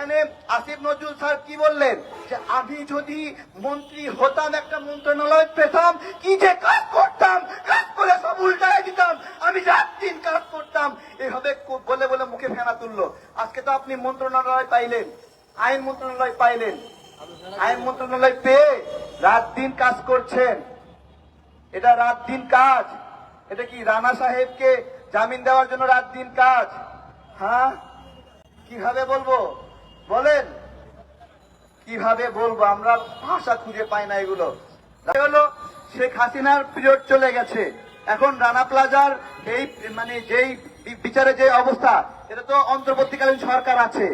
এখানে আসিফ নজরুল স্যার কি বললেন? যে আমি যদি মন্ত্রী হতাম একটা মন্ত্রণালয় পেতাম, কি যে কাজ করতাম? কাজ করে সব উল্টায় দিতাম। আমি রাত দিন কাজ করতাম। এভাবে বলে বলে মুখে ফেনা তুললো। আজকে তো আপনি মন্ত্রণালয় পাইলেন। আইন মন্ত্রণালয় পাইলেন। আইন মন্ত্রণালয় পেয়ে রাত দিন কাজ করছেন। এটা রাত দিন কাজ। এটা কি রানা সাহেবকে জামিন দেওয়ার জন্য রাত দিন কাজ? হ্যাঁ? কীভাবে বলব? বলেন, কীভাবে বলব? আমরা ভাষা খুঁজে পাই না এগুলো। হলো, শেখ হাসিনার পিরিয়ড চলে গেছে। এখন রানা প্লাজার এই মানে যেই বিচারে যে অবস্থা, এটা তো অন্তর্বর্তীকালীন সরকার আছে।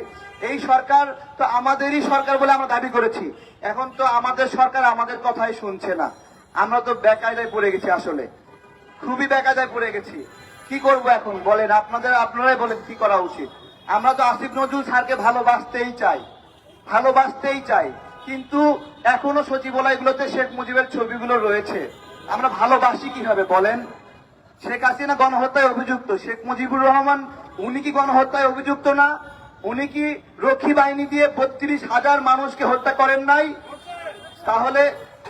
এই সরকার তো আমাদেরই সরকার বলে আমরা দাবি করেছি। এখন তো আমাদের সরকার আমাদের কথাই শুনছে না। আমরা তো বেকায়দায় পড়ে গেছি আসলে। খুবই বেকায়দায় পড়ে গেছি। কি করব এখন? বলেন, আপনাদের, আপনারাই বলেন কি করা উচিত। আমরা তো আসিফ নজরুল স্যারকে ভালোবাসতেই চাই ভালোবাসতেই চাই, কিন্তু এখনও সচিবালয়গুলোতে শেখ মুজিবের ছবিগুলো রয়েছে। আমরা ভালোবাসি কীভাবে বলেন? শেখ হাসিনা গণহত্যায় অভিযুক্ত, শেখ মুজিবুর রহমান, উনি কি গণহত্যায় অভিযুক্ত না? উনি কি রক্ষী বাহিনী দিয়ে বত্রিশ হাজার মানুষকে হত্যা করেন নাই? তাহলে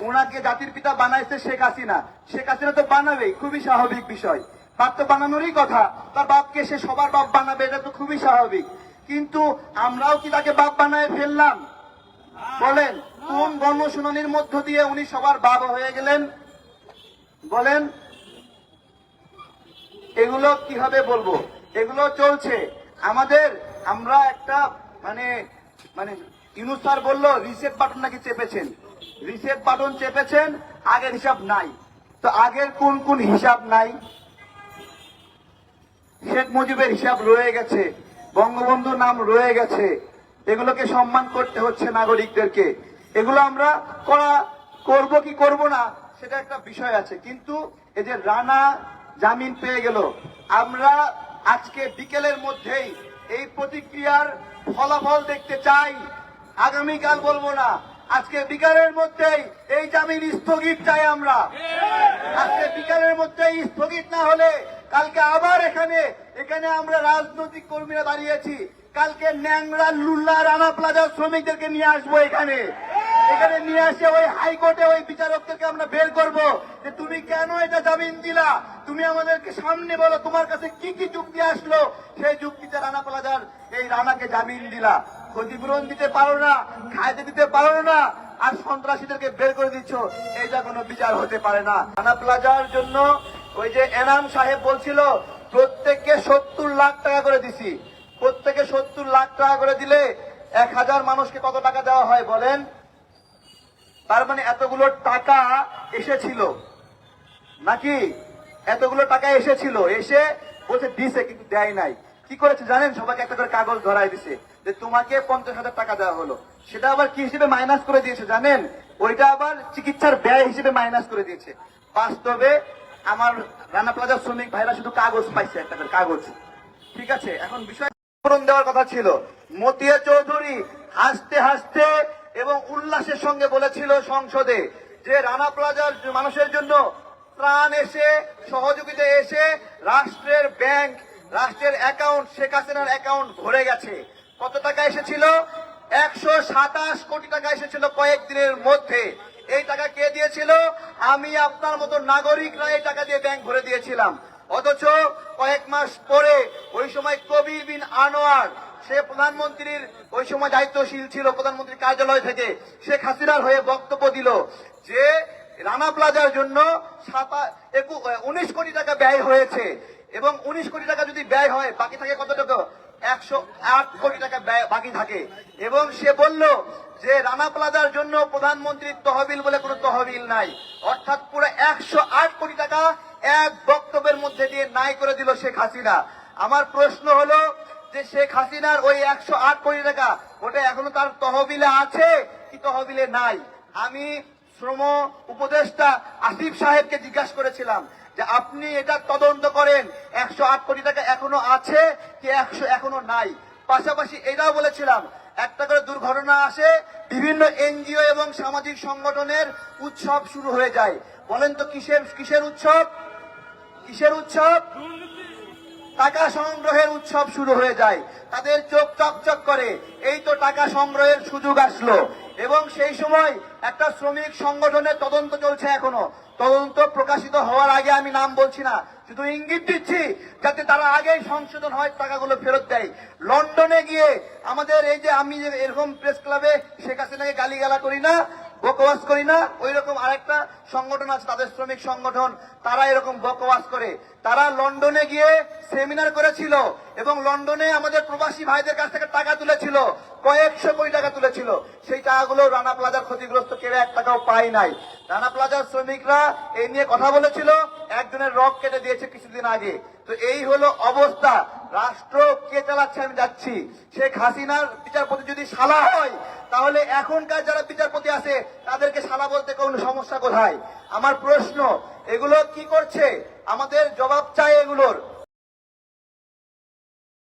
ওনাকে জাতির পিতা বানাইছে শেখ হাসিনা। শেখ হাসিনা তো বানাবেই, খুবই স্বাভাবিক বিষয়। বাপ তো বানানোরই কথা। তার বাপকে সে সবার বাপ বানাবে, এটা তো খুবই স্বাভাবিক। কিন্তু আমরাও কি তাকে বাপ বানায় ফেললাম? বলেন, কোন গণশুনানির মধ্য দিয়ে উনি সবার বাবা হয়ে গেলেন? বলেন, এগুলো কীভাবে বলব? এগুলো চলছে। আমাদের, আমরা একটা মানে মানে ইউনুস স্যার বলল, রিসেট বাটন নাকি চেপেছেন? রিসেট বাটন চেপেছেন, আগের হিসাব নাই। তো আগের কোন কোন হিসাব নাই? শেখ মুজিবের হিসাব রয়ে গেছে, বঙ্গবন্ধুর নাম রয়ে গেছে। এগুলোকে সম্মান করতে হচ্ছে নাগরিকদেরকে। এগুলো আমরা করা, করব কি করব না, সেটা একটা বিষয় আছে। কিন্তু এই যে রানা জামিন পেয়ে গেল, আমরা আজকে বিকেলের মধ্যেই এই প্রতিক্রিয়ার ফলাফল দেখতে চাই। আগামীকাল বলব না, আজকে বিকালের মধ্যেই এই জামিন স্থগিত চাই আমরা। আজকে বিকালের মধ্যেই স্থগিত না হলে কালকে আবার এখানে এখানে আমরা রাজনৈতিক কর্মীরা দাঁড়িয়েছি। কালকে ন্যাংরা লুল্লা রানা প্লাজার শ্রমিকদেরকে নিয়ে আসব এখানে। এখানে নিয়ে আসে ওই হাইকোর্টে ওই বিচারকদেরকে আমরা বের করব যে তুমি কেন এটা জামিন দিলা? তুমি আমাদেরকে সামনে বলো, তোমার কাছে কি কি যুক্তি আসলো? সেই যুক্তিতে রানা প্লাজার এই রানাকে জামিন দিলা। ক্ষতিপূরণ দিতে পারো না খাইতে দিতে পারো না, আর সন্ত্রাসীদেরকে বের করে দিচ্ছ। এইটা কোনো বিচার হতে পারে না। রানা প্লাজার জন্য ওই যে এনাম সাহেব বলছিল, প্রত্যেককে সত্তর লাখ টাকা করে দিছি। প্রত্যেকে সত্তর লাখ টাকা করে দিলে এক হাজার মানুষকে কত টাকা দেওয়া হয় বলেন? তার মানে এতগুলো টাকা এসেছিল। নাকি? এতগুলো টাকা এসেছিল। এসে বলছে, দিছে, কিন্তু দেয় নাই। কি করেছে জানেন? সবাইকে একটা করে কাগজ ধরাই দিছে যে তোমাকে পঞ্চাশ হাজার টাকা দেওয়া হলো। সেটা আবার কি হিসেবে মাইনাস করে দিয়েছে জানেন? ওইটা আবার চিকিৎসার ব্যয় হিসেবে মাইনাস করে দিয়েছে। বাস্তবে আমার রানা প্লাজার শ্রমিক ভাইরা শুধু কাগজ পাইছে একটা কাগজ। ঠিক আছে, এখন বিষয় দেওয়ার কথা ছিল। মতিয়া চৌধুরী হাসতে হাসতে এবং উল্লাসের সঙ্গে বলেছিল সংসদে যে রানা প্লাজার মানুষের জন্য ত্রাণ এসে, সহযোগিতা এসে রাষ্ট্রের ব্যাংক, রাষ্ট্রের অ্যাকাউন্ট, শেখ হাসিনার অ্যাকাউন্ট ভরে গেছে। কত টাকা এসেছিল? একশো সাতাশ কোটি টাকা এসেছিল কয়েকদিনের মধ্যে। এই টাকা কে দিয়েছিল? আমি আপনার মতো নাগরিকরা এই টাকা দিয়ে ব্যাংক ভরে দিয়েছিলাম। অথচ কয়েক মাস পরে ওই সময় কবির বিন আনোয়ার, সে প্রধানমন্ত্রীর ওই সময় দায়িত্বশীল ছিল প্রধানমন্ত্রীর কার্যালয় থেকে, শেখ হাসিনার হয়ে বক্তব্য দিল যে রানা প্লাজার জন্য উনিশ কোটি টাকা ব্যয় হয়েছে। এবং উনিশ কোটি টাকা যদি ব্যয় হয়, বাকি থাকে কত টাকা? একশো আট কোটি টাকা বাকি থাকে। এবং সে বলল যে, রানা প্লাজার জন্য প্রধানমন্ত্রীর তহবিল বলে কোনো তহবিল নাই। অর্থাৎ পুরো একশো আট কোটি টাকা এক বক্তব্যের মধ্যে দিয়ে নাই করে দিল শেখ হাসিনা। আমার প্রশ্ন হলো যে, শেখ হাসিনার ওই একশো আট কোটি টাকা ওটা এখনও তার তহবিলে আছে কি তহবিলে নাই? আমি শ্রম উপদেষ্টা আসিফ সাহেবকে জিজ্ঞাসা করেছিলাম যে, আপনি এটা তদন্ত করেন, একশো আট কোটি টাকা এখনও আছে কি একশো এখনও নাই। পাশাপাশি এটাও বলেছিলাম, একটা করে দুর্ঘটনা আসে, বিভিন্ন এনজিও এবং সামাজিক সংগঠনের উৎসব শুরু হয়ে যায়। বলেন তো কিসের কিসের উৎসব? কিসের উৎসব? টাকা সংগ্রহের উৎসব শুরু হয়ে যায়। তাদের চোখ চকচক করে। এই তো টাকা সংগ্রহের সুযোগ আসলো। এবং সেই সময় একটা শ্রমিক সংগঠনের তদন্ত চলছে এখনও। তদন্ত প্রকাশিত হওয়ার আগে আমি নাম বলছি না, শুধু ইঙ্গিত দিচ্ছি যাতে তারা আগেই সংশোধন হয়, টাকাগুলো ফেরত দেয়। লন্ডনে গিয়ে আমাদের এই যে আমি এরকম প্রেস ক্লাবে শেখ হাসিনাকে গালিগালা করি না বকওয়াস করি না ওই রকম আরেকটা সংগঠন আছে, তাদের শ্রমিক সংগঠন, তারা এরকম বকবাস করে। তারা লন্ডনে গিয়ে সেমিনার করেছিল এবং লন্ডনে আমাদের প্রবাসী ভাইদের কাছ থেকে টাকা তুলেছিল, কয়েকশো কোটি টাকা তুলেছিল। সেই টাকাগুলো রানা প্লাজার ক্ষতিগ্রস্ত কেড়ে এক টাকাও পায় নাই। রানা প্লাজার শ্রমিকরা এই নিয়ে কথা বলেছিল একজনের রক কেটে দিয়েছে কিছুদিন আগে। তো এই হলো অবস্থা। রাষ্ট্র কে চালাচ্ছে আমি যাচ্ছি। শেখ হাসিনার বিচারপতি যদি শালা হয়, তাহলে এখনকার যারা বিচারপতি আছে, তাদেরকে শালা বলতে কোনো সমস্যা কোথায়? আমার প্রশ্ন, এগুলো কি করছে? আমাদের জবাব চাই এগুলোর।